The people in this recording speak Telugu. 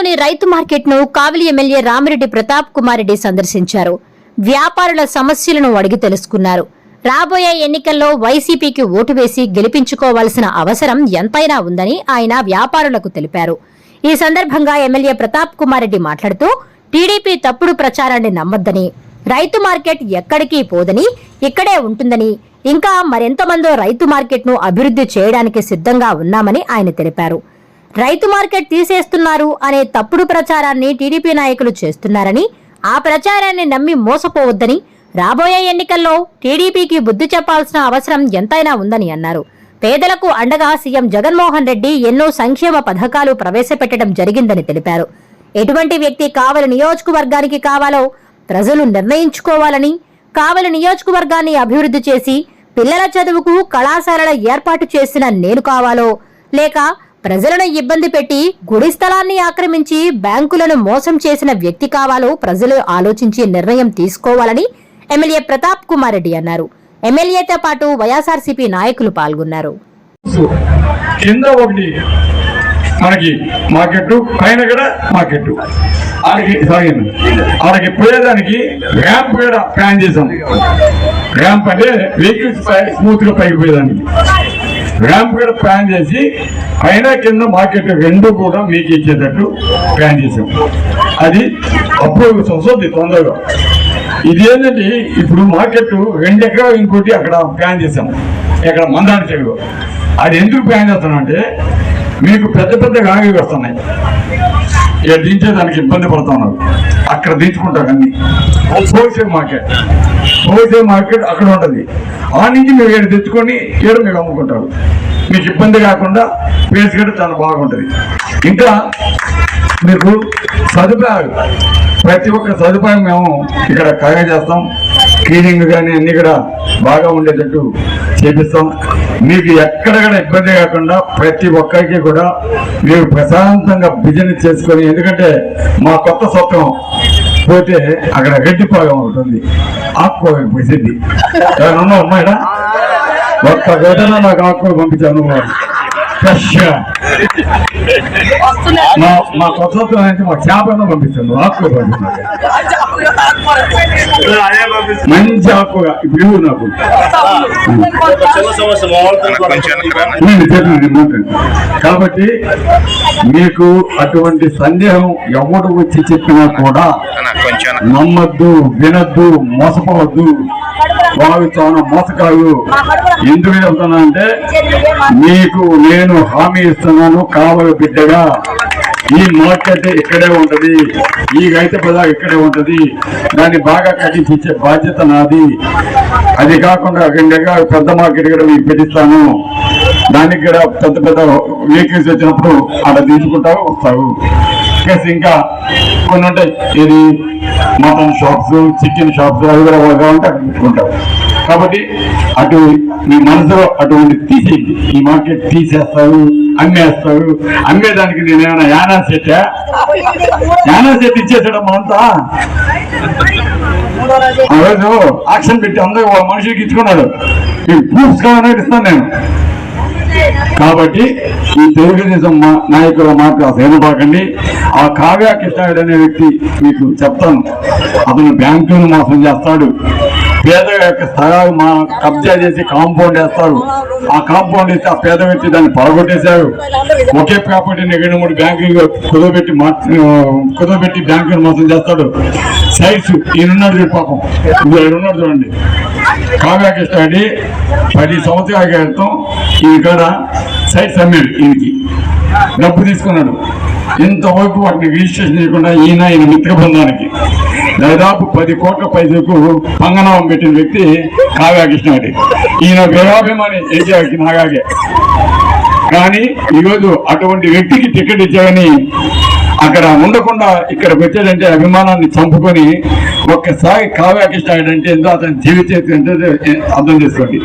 నగరంలోని రైతు మార్కెట్ను కావిలి ఎమ్మెల్యే రామిరెడ్డి ప్రతాప్ కుమార్ రెడ్డి సందర్శించారు. వ్యాపారుల సమస్యలను అడిగి తెలుసుకున్నారు. రాబోయే ఎన్నికల్లో వైసీపీకి ఓటు వేసి గెలిపించుకోవాల్సిన అవసరం ఎంతైనా ఉందని ఆయన వ్యాపారులకు తెలిపారు. ఈ సందర్భంగా ఎమ్మెల్యే ప్రతాప్ కుమార్ రెడ్డి మాట్లాడుతూ టీడీపీ తప్పుడు ప్రచారాన్ని నమ్మొద్దని రైతు మార్కెట్ ఎక్కడికి పోదని ఇక్కడే ఉంటుందని ఇంకా మరెంతమందో రైతు మార్కెట్ను అభివృద్ధి చేయడానికి సిద్ధంగా ఉన్నామని ఆయన తెలిపారు. రైతు మార్కెట్ తీసేస్తున్నారు అనే తప్పుడు ప్రచారాన్ని టీడీపీ నాయకులు చేస్తున్నారని ఆ ప్రచారాన్ని నమ్మి మోసపోవద్దని రాబోయే ఎన్నికల్లో టీడీపీకి బుద్ధి చెప్పాల్సిన అవసరం ఎంతైనా ఉందని అన్నారు. పేదలకు అండగా సీఎం జగన్మోహన్ రెడ్డి ఎన్నో సంక్షేమ పథకాలు ప్రవేశపెట్టడం జరిగిందని తెలిపారు. ఎటువంటి వ్యక్తి కావలి నియోజకవర్గానికి కావాలో ప్రజలు నిర్ణయించుకోవాలని కావలి నియోజకవర్గాన్ని అభివృద్ధి చేసి పిల్లల చదువుకు కళాశాలల ఏర్పాటు చేసిన నేను కావాలో లేక ప్రజలను ఇబ్బంది పెట్టి గుడి స్థలాన్ని ఆక్రమించి బ్యాంకులను మోసం చేసిన వ్యక్తి కావాలో ప్రజలు ఆలోచించి నిర్ణయం తీసుకోవాలని ఎమ్మెల్యే ప్రతాప్ కుమార్ రెడ్డి అన్నారు. ఎమ్మెల్యేతో పాటు వైఎస్ఆర్సీపీ నాయకులు పాల్గొన్నారు. కింద ఒకటి మనకి మార్కెట్ పైన కూడా మార్కెట్ ఆడికి సాగింది. ఆడికి పోయేదానికి ర్యాంప్ కూడా ప్లాన్ చేశాం. ర్యాంప్ అంటే వెహికల్స్ స్మూత్గా పైకి పోయేదానికి. ర్యాంప్ కూడా ప్లాన్ చేసి పైన కింద మార్కెట్ రెండు కూడా మీకు ఇచ్చేటట్టు ప్లాన్ చేసాం అది అప్పుడు వస్తుంది తొందరగా. ఇది ఏంటంటే ఇప్పుడు మార్కెట్ రెండు ఎకరాలు ఇంకోటి అక్కడ ప్లాన్ చేసాం ఇక్కడ మందాడి చెరువు. అది ఎందుకు ప్లాన్ చేస్తానంటే మీకు పెద్ద పెద్ద గాగి వస్తున్నాయి. ఇక దించే దానికి ఇబ్బంది పడుతున్నారు. అక్కడ దించుకుంటారు అన్ని. హోల్సేల్ మార్కెట్ హోల్సేల్ మార్కెట్ అక్కడ ఉంటుంది. ఆ నుంచి మీరు ఇక్కడ తెచ్చుకొని ఇక్కడ మీరు అమ్ముకుంటారు. మీకు ఇబ్బంది కాకుండా ప్లేస్ కూడా చాలా బాగుంటుంది. ఇంకా మీకు సదుపాయాలు. ప్రతి ఒక్క సదుపాయం మేము ఇక్కడ కలగ చేస్తాం. క్లీనింగ్ కానీ అన్నీ కూడా బాగా ఉండేటట్టు చేపిస్తాం. మీకు ఎక్కడ కూడా ఇబ్బంది కాకుండా ప్రతి ఒక్కరికి కూడా మీరు ప్రశాంతంగా బిజినెస్ చేసుకొని ఎందుకంటే మా కొత్త సొంతం పోతే అక్కడ గడ్డి పాగం ఉంటుంది ఆకుకో పోయింది ఎవరైనా ఉన్నావు ఒక్క గడ్డలో నాకు ఆకుకూర పంపించాను ఫ్రెష్గా మా మా కొత్త మా చేపలను పంపిస్తాను పంపిస్తాను మంచి ఆకుగా ఇప్పుడు నాకు. కాబట్టి మీకు అటువంటి సందేహం ఎవడు వచ్చి చెప్పినా కూడా. నమ్మద్దు వినద్దు మోసపోవద్దు. వారు చాలా మోసకాలు ఎందుకు చెప్తున్నా అంటే మీకు నేను హామీ ఇస్తున్నాను కావలి బిడ్డగా. ఈ మార్కెట్ ఇక్కడే ఉంటది. ఈ రైతు బజార్ ఇక్కడే ఉంటది. దాన్ని బాగా కట్టించే బాధ్యత నాది. అది కాకుండా రెండుగా పెద్ద మార్కెట్ కూడా మీకు పెట్టిస్తాను. దానికి కూడా పెద్ద పెద్ద వెహికల్స్ వచ్చినప్పుడు అక్కడ తీసుకుంటావు వస్తావు. ప్లస్ ఇంకా కొన్ని ఉంటాయి. ఇది మటన్ షాప్స్ చికెన్ షాప్స్ అవి కూడా కావాలంటే అక్కడ పెట్టుకుంటావు కాబట్టి అటు మీ మనసులో అటువంటి తీసేయండి. ఈ మార్కెట్ తీసేస్తారు అమ్మేస్తారు. అమ్మేదానికి నేను ఏమైనా యానా సెట్ యానా సెట్ ఇచ్చేసాడు అంతా? ఆ రోజు యాక్షన్ పెట్టి అందరూ మనుషులకి ఇచ్చుకున్నాడు. ఈ ప్రూఫ్స్ కావాలని ఇస్తాను నేను. కాబట్టి ఈ తెలుగుదేశం మా- నాయకుల మాట అసలు వినబాకండి. ఆ కావ్య కృష్ణాయుడు అనే వ్యక్తి మీకు చెప్తాను. అతను బ్యాంకును మోసం చేస్తాడు. పేద యొక్క స్థలాలు మా కబ్జా చేసి కాంపౌండ్ వేస్తారు. ఆ కాంపౌండ్ వేసి ఆ పేద వ్యక్తి దాన్ని పడగొట్టేశారు ఒకే ప్రాపర్టీని రెండు మూడు బ్యాంకులు కుదవబెట్టి మార్చి కుదవబెట్టి బ్యాంకులు మోసం చేస్తాడు. సైట్స్ ఈయనున్నాడు చూడు పాపం. ఈయనున్నాడు చూడండి. కావ్యాకృష్ణ కృష్ణాడి పది సంవత్సరాల క్రితం ఈ కాడ సైట్స్ అమ్మాడు ఈయనకి. డబ్బు తీసుకున్నాడు. ఇంతవరకు వాటిని రిజిస్ట్రేషన్ చేయకుండా ఈయన ఈయన మిత్ర బృందానికి దాదాపు పది కోట్ల పైసలకు పంగనామం పెట్టిన వ్యక్తి కావ్యాకృష్ణ కృష్ణాడి ఈయన వీరాభిమాని ఏజాకి నాగాగే కానీ ఈరోజు అటువంటి వ్యక్తికి టికెట్ ఇచ్చారని అక్కడ ఉండకుండా ఇక్కడికి వచ్చాడంటే అభిమానాన్ని చంపుకొని ఒక్కసారి కావ్య ఆయన అంటే ఎంతో అతని జీవితం ఏంటో అర్థం చేసుకోండి.